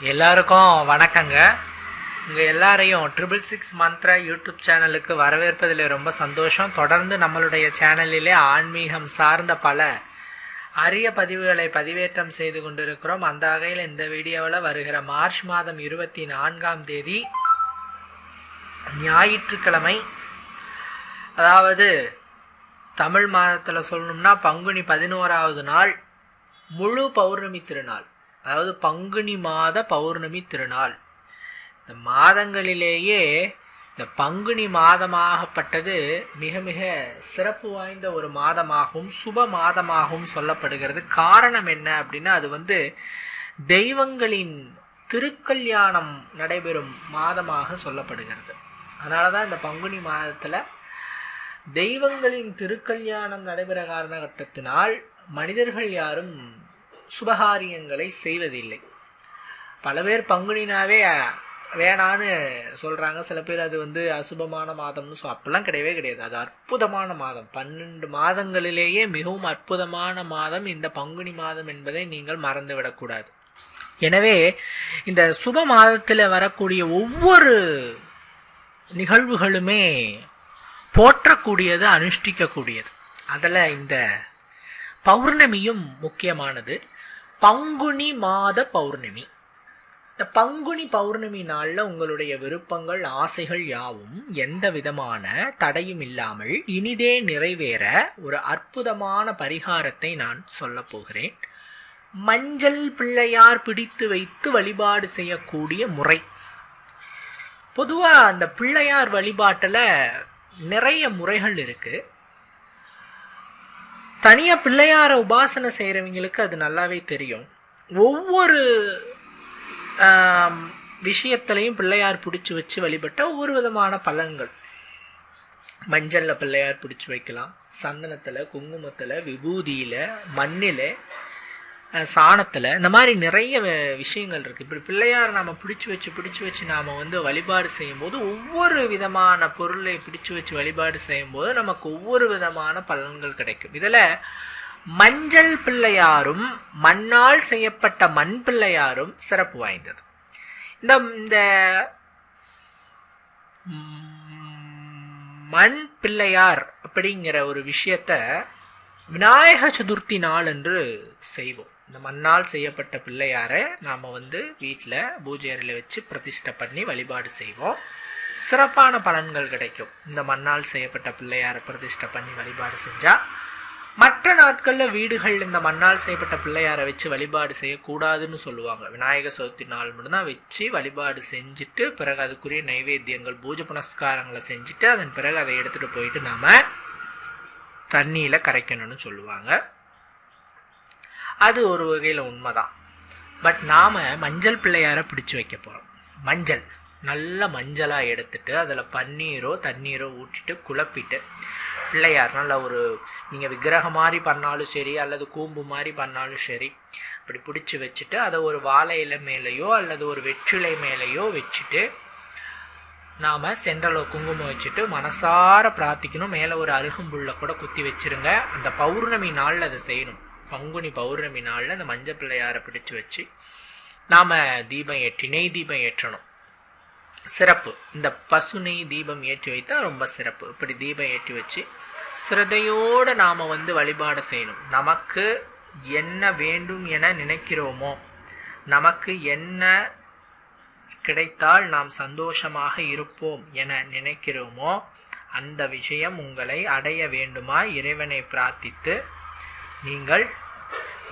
எல்லாருக்கும் வணக்கங்க. உங்கள் எல்லாரையும் ட்ரிபிள் சிக்ஸ் மந்த்ரா யூடியூப் சேனலுக்கு வரவேற்பதில் ரொம்ப சந்தோஷம். தொடர்ந்து நம்மளுடைய சேனலிலே ஆன்மீகம் சார்ந்த பல அரிய பதிவுகளை பதிவேற்றம் செய்து கொண்டிருக்கிறோம். அந்த வகையில் இந்த வீடியோவில் வருகிற மார்ச் மாதம் இருபத்தி நான்காம் தேதி ஞாயிற்றுக்கிழமை அதாவது தமிழ் மாதத்தில் சொல்லணும்னா பங்குனி பதினோராவது நாள் முழு பௌர்ணமி திருநாள். அதாவது பங்குனி மாத பௌர்ணமி திருநாள். இந்த மாதங்களிலேயே இந்த பங்குனி மாதமாகப்பட்டது மிக மிக சிறப்பு வாய்ந்த ஒரு மாதமாகவும் சுப மாதமாகவும் சொல்லப்படுகிறது. காரணம் என்ன அப்படின்னா அது வந்து தெய்வங்களின் திருக்கல்யாணம் நடைபெறும் மாதமாக சொல்லப்படுகிறது. அதனால தான் இந்த பங்குனி மாதத்தில் தெய்வங்களின் திருக்கல்யாணம் நடைபெற காரணகட்டத்தினால் மனிதர்கள் யாரும் சுபகாரியங்களை செய்வதில்லை. பல பேர் பங்குனினாவே வேணான்னு சொல்கிறாங்க சில பேர் அது வந்து அசுபமான மாதம்னு ஸோ அப்படிலாம் கிடையவே கிடையாது. அது அற்புதமான மாதம். பன்னெண்டு மாதங்களிலேயே மிகவும் அற்புதமான மாதம் இந்த பங்குனி மாதம் என்பதை நீங்கள் மறந்துவிடக்கூடாது எனவே இந்த சுப மாதத்தில் வரக்கூடிய ஒவ்வொரு நிகழ்வுகளுமே போற்றக்கூடியது அனுஷ்டிக்கக்கூடியது. அதில் இந்த பௌர்ணமியும் முக்கியமானது. பங்குனி மாத பௌர்ணமி. இந்த பங்குனி பௌர்ணமி நாளில் உங்களுடைய விருப்பங்கள் ஆசைகள் யாவும் எந்த விதமான தடையும் இல்லாமல் இனிதே நிறைவேற ஒரு அற்புதமான பரிகாரத்தை நான் சொல்ல போகிறேன். மஞ்சள் பிள்ளையார் பிடித்து வைத்து வழிபாடு செய்யக்கூடிய முறை. பொதுவாக அந்த பிள்ளையார் வழிபாட்டில் நிறைய முறைகள் இருக்குது தனியா பிள்ளையார உபாசனை செய்கிறவங்களுக்கு அது நல்லாவே தெரியும். ஒவ்வொரு விஷயத்திலையும் பிள்ளையார் பிடிச்சி வச்சு வழிபட்ட ஒவ்வொரு விதமான பலன்கள். மஞ்சளில் பிள்ளையார் பிடிச்சி வைக்கலாம். சந்தனத்தில் குங்குமத்தில் விபூதியில் மண்ணில் சாணத்தில் இந்த மாதிரி நிறைய விஷயங்கள் இருக்குது இப்படி பிள்ளையார் நாம் பிடிச்சி வச்சு பிடிச்சி வச்சு நாம் வந்து வழிபாடு செய்யும்போது ஒவ்வொரு விதமான பொருளை பிடிச்சி வச்சு வழிபாடு செய்யும்போது நமக்கு ஒவ்வொரு விதமான பலன்கள் கிடைக்கும். இதில் மஞ்சள் பிள்ளையாரும் மண்ணால் செய்யப்பட்ட மண் பிள்ளையாரும் சிறப்பு வாய்ந்தது. இந்த இந்த மண் பிள்ளையார் அப்படிங்கிற ஒரு விஷயத்த விநாயக சதுர்த்தி நாள் என்று செய்வோம். இந்த மண்ணால் செய்யப்பட்ட பிள்ளையாரை நாம் வந்து வீட்டில் பூஜை அறையில் வச்சு பிரதிஷ்டை பண்ணி வழிபாடு செய்வோம். சிறப்பான பலன்கள் கிடைக்கும். இந்த மண்ணால் செய்யப்பட்ட பிள்ளையாரை பிரதிஷ்டை பண்ணி வழிபாடு செஞ்சால் மற்ற நாட்களில் வீடுகள் இந்த மண்ணால் செய்யப்பட்ட பிள்ளையாரை வச்சு வழிபாடு செய்யக்கூடாதுன்னு சொல்லுவாங்க. விநாயகர் சதுர்த்தி நாள் மட்டும்தான் வச்சு வழிபாடு செஞ்சுட்டு பிறகு அதுக்குரிய நைவேத்தியங்கள் பூஜை புனஸ்காரங்களை செஞ்சுட்டு அதன் பிறகு அதை எடுத்துகிட்டு போயிட்டு நாம் தண்ணியில் கரைக்கணும்னு சொல்லுவாங்க. அது ஒரு வகையில் உண்மைதான். பட் நாம் மஞ்சள் பிள்ளையாரை பிடிச்சி வைக்க போகிறோம் மஞ்சள். நல்ல மஞ்சளாக எடுத்துட்டு அதில் பன்னீரோ தண்ணீரோ ஊற்றிட்டு குழப்பிட்டு பிள்ளையார் நல்ல ஒரு நீங்கள் விக்கிரகம் மாதிரி பண்ணாலும் சரி அல்லது கூம்பு மாதிரி பண்ணாலும் சரி அப்படி பிடிச்சி வச்சுட்டு அதை ஒரு வாழை இலை மேலேயோ அல்லது ஒரு வெற்றிலை மேலேயோ வச்சுட்டு நாம் சென்ட்ரலில் குங்குமம் வச்சுட்டு மனசார பிரார்த்திக்கணும். மேலே ஒரு அருகம்புள்ள கூட குத்தி வச்சிருங்க. அந்த பௌர்ணமி நாளில் அதை செய்யணும். பங்குனி பௌர்ணமி நாளில் அந்த மஞ்சள் பிள்ளையாரை பிடிச்சி வச்சு நாம் தீபம் ஏற்றி நெய் தீபம் ஏற்றணும். சிறப்பு. இந்த பசு நெய் தீபம் ஏற்றி வைத்தா ரொம்ப சிறப்பு. இப்படி தீபம் ஏற்றி வச்சு சிரதையோடு நாம் வந்து வழிபாடு செய்யணும். நமக்கு என்ன வேண்டும் என நினைக்கிறோமோ நமக்கு என்ன கிடைத்தால் நாம் சந்தோஷமாக இருப்போம் என நினைக்கிறோமோ அந்த விஷயம் உங்களை அடைய வேண்டுமா? இறைவனை பிரார்த்தித்து நீங்கள்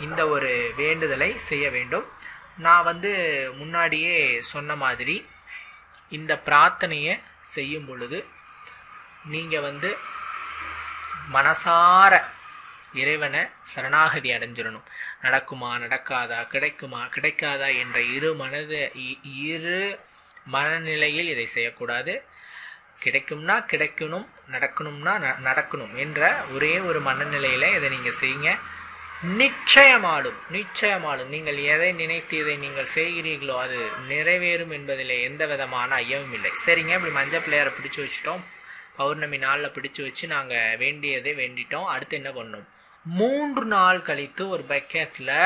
இந்த ஒரு வேண்டுதலை செய்ய வேண்டும். நான் வந்து முன்னாடியே சொன்ன மாதிரி இந்த பிரார்த்தனையை செய்யும் பொழுது நீங்கள் வந்து மனசார இறைவனை சரணாகதி அடைஞ்சிடணும். நடக்குமா நடக்காதா கிடைக்குமா கிடைக்காதா என்ற இரு மனது இரு மனநிலையில் இதை செய்யக்கூடாது. கிடைக்கும்னா கிடைக்கணும் நடக்கணும்னா நடக்கணும் என்ற ஒரே ஒரு மனநிலையில் இதை நீங்கள் செய்யுங்க. நிச்சயமாலும் நிச்சயமாலும் நீங்கள் எதை நினைத்து இதை நீங்கள் செய்கிறீர்களோ அது நிறைவேறும் என்பதில் எந்த விதமான ஐயமும் இல்லை. சரிங்க இப்படி மஞ்சள் பிள்ளையாரை பிடிச்சி வச்சுட்டோம். பௌர்ணமி நாளில் பிடிச்சி வச்சு நாங்கள் வேண்டியதை வேண்டிட்டோம். அடுத்து என்ன பண்ணோம்? மூன்று நாள் கழித்து ஒரு பக்கெட்டில்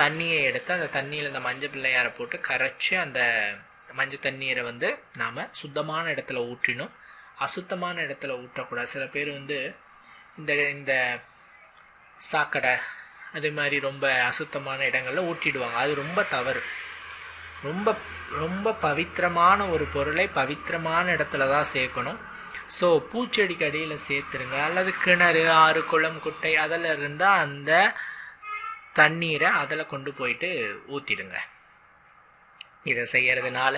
தண்ணியை எடுத்து அந்த தண்ணியில் இந்த மஞ்சள் பிள்ளையாரை போட்டு கரைச்சி அந்த மஞ்சள் தண்ணீரை வந்து நாம் சுத்தமான இடத்துல ஊற்றினோம் அசுத்தமான இடத்துல ஊற்றக்கூடாது. சில பேர் வந்து இந்த இந்த சாக்கடை அதே மாதிரி ரொம்ப அசுத்தமான இடங்களில் ஊற்றிடுவாங்க அது ரொம்ப தவறு. ரொம்ப ரொம்ப பவித்திரமான ஒரு பொருளை பவித்திரமான இடத்துல தான் சேர்க்கணும். ஸோ பூச்செடிக்கு அடியில் சேர்த்துருங்க. அல்லது கிணறு ஆறு குளம் குட்டை அதில் இருந்தால் அந்த தண்ணீரை அதில் கொண்டு போயிட்டு ஊற்றிடுங்க இதை செய்யறதுனால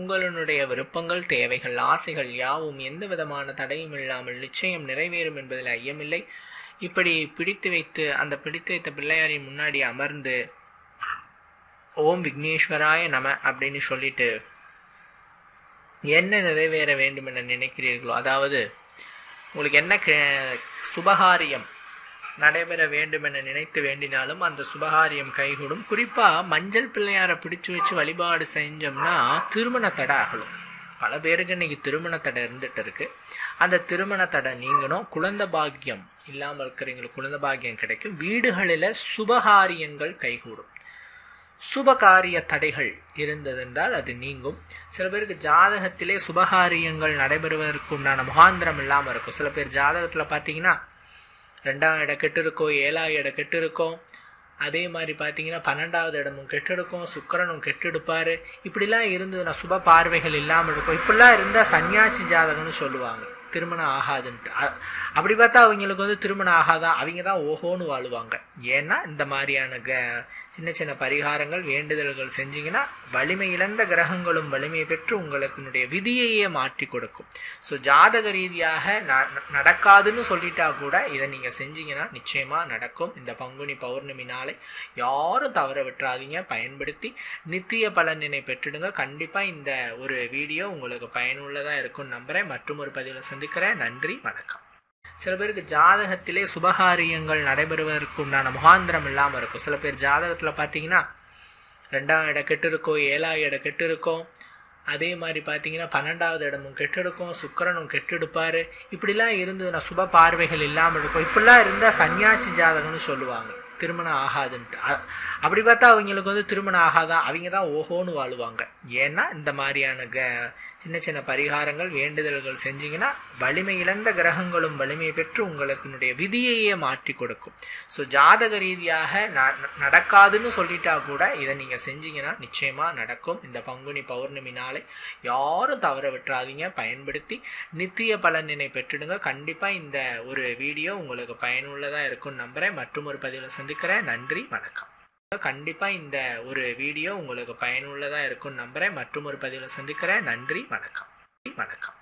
உங்களுடைய விருப்பங்கள் தேவைகள் ஆசைகள் யாவும் எந்த விதமான தடையும் இல்லாமல் நிச்சயம் நிறைவேறும் என்பதில் ஐயமில்லை. இப்படி பிடித்து வைத்து அந்த பிடித்து வைத்த பிள்ளையாரின் முன்னாடி அமர்ந்து ஓம் விக்னேஸ்வராய நம அப்படின்னு சொல்லிட்டு என்ன நிறைவேற வேண்டும் என நினைக்கிறீர்களோ அதாவது உங்களுக்கு என்ன சுபகாரியம் நடைபெற வேண்டும் என நினைத்து வேண்டினாலும் அந்த சுபகாரியம் கைகூடும். குறிப்பாக மஞ்சள் பிள்ளையாரை பிடிச்சு வச்சு வழிபாடு செஞ்சோம்னா திருமண தடை ஆகலும் பல பேருக்கு இன்னைக்கு திருமண தடை இருந்துட்டு இருக்கு. அந்த திருமண தடை நீங்கணும். குழந்தை பாக்கியம் இல்லாமல் இருக்கிறவங்களுக்கு குழந்தை பாக்கியம் கிடைக்கும். வீடுகளில் சுபகாரியங்கள் கைகூடும். சுபகாரிய தடைகள் இருந்ததென்றால் அது நீங்கும். சில பேருக்கு ஜாதகத்திலே சுபகாரியங்கள் நடைபெறுவதற்கு உண்டான முகாந்திரம் இல்லாமல் இருக்கும். சில பேர் ஜாதகத்தில் பார்த்தீங்கன்னா ரெண்டாம் இடம் கெட்டு இருக்கோ ஏழாவது இடம் கெட்டு இருக்கும் அதே மாதிரி பார்த்தீங்கன்னா பன்னெண்டாவது இடமும் கெட்டெடுக்கும் சுக்கரனும் கெட்டெடுப்பார். இப்படிலாம் இருந்ததுன்னா சுப பார்வைகள் இல்லாமல் இருக்கும். இப்படிலாம் இருந்தால் சன்னியாசி ஜாதகம்னு சொல்லுவாங்க. திருமணம் ஆகாதுன்ட்டு. அப்படி பார்த்தா அவங்களுக்கு வந்து திருமணம் ஆகாதான் அவங்க தான் ஓஹோன்னு வாழுவாங்க. ஏன்னா இந்த மாதிரியான க சின்ன சின்ன பரிகாரங்கள் வேண்டுதல்கள் செஞ்சீங்கன்னா வலிமை இழந்த கிரகங்களும் வலிமை பெற்று உங்களுக்குனுடைய விதியையே மாற்றி கொடுக்கும். ஸோ ஜாதக ரீதியாக நடக்காதுன்னு சொல்லிட்டா கூட இதை நீங்கள் செஞ்சீங்கன்னா நிச்சயமாக நடக்கும். இந்த பங்குனி பௌர்ணமி நாளை யாரும் தவற விட்டுறாதீங்க. பயன்படுத்தி நித்திய பலனினை பெற்றுடுங்க. கண்டிப்பாக இந்த ஒரு வீடியோ உங்களுக்கு பயனுள்ளதாக இருக்கும்னு நம்புகிறேன் மற்றும் ஒரு பதிவில் சந்திக்கிறேன். நன்றி வணக்கம். சில பேருக்கு ஜாதகத்திலே சுபகாரியங்கள் நடைபெறுவதற்கு உண்டான முகாந்திரம் இல்லாமல் இருக்கும். சில பேர் ஜாதகத்தில் பார்த்தீங்கன்னா ரெண்டாம் இடம் கெட்டு இருக்கோ ஏழாவது இடம் கெட்டிருக்கும். அதே மாதிரி பார்த்தீங்கன்னா பன்னெண்டாவது இடமும் கெட்டெடுக்கும் சுக்கரனும் கெட்டெடுப்பார். இப்படிலாம் இருந்ததுன்னா சுப பார்வைகள் இல்லாமல் இருக்கும். இப்படிலாம் இருந்தால் சன்னியாசி ஜாதகம்னு சொல்லுவாங்க. திருமணம் ஆகாதுன்ட்டு. அப்படி பார்த்தா அவங்களுக்கு வந்து திருமணம் ஆகாதான் அவங்க தான் ஓஹோன்னு வாழுவாங்க. ஏன்னா இந்த மாதிரியான க சின்ன சின்ன பரிகாரங்கள் வேண்டுதல்கள் செஞ்சீங்கன்னா வலிமை இழந்த கிரகங்களும் வலிமை பெற்று உங்களுக்கு விதியையே மாற்றி கொடுக்கும். ஸோ ஜாதக ரீதியாக நடக்காதுன்னு சொல்லிட்டா கூட இதை நீங்கள் செஞ்சீங்கன்னா நிச்சயமாக நடக்கும். இந்த பங்குனி பௌர்ணமி நாளை யாரும் தவற விட்டுறாதீங்க. பயன்படுத்தி நித்திய பலனினை பெற்றுடுங்க. கண்டிப்பாக இந்த ஒரு வீடியோ உங்களுக்கு பயனுள்ளதாக இருக்கும்னு நம்புகிறேன் மற்றும் ஒரு பதிவில் சந்திக்கிறேன் நன்றி வணக்கம். கண்டிப்பாக இந்த ஒரு வீடியோ உங்களுக்கு பயனுள்ளதாக இருக்கும்னு நம்புகிறேன் மற்றும் ஒரு பதிவில் சந்திக்கிறேன். நன்றி வணக்கம். வணக்கம்.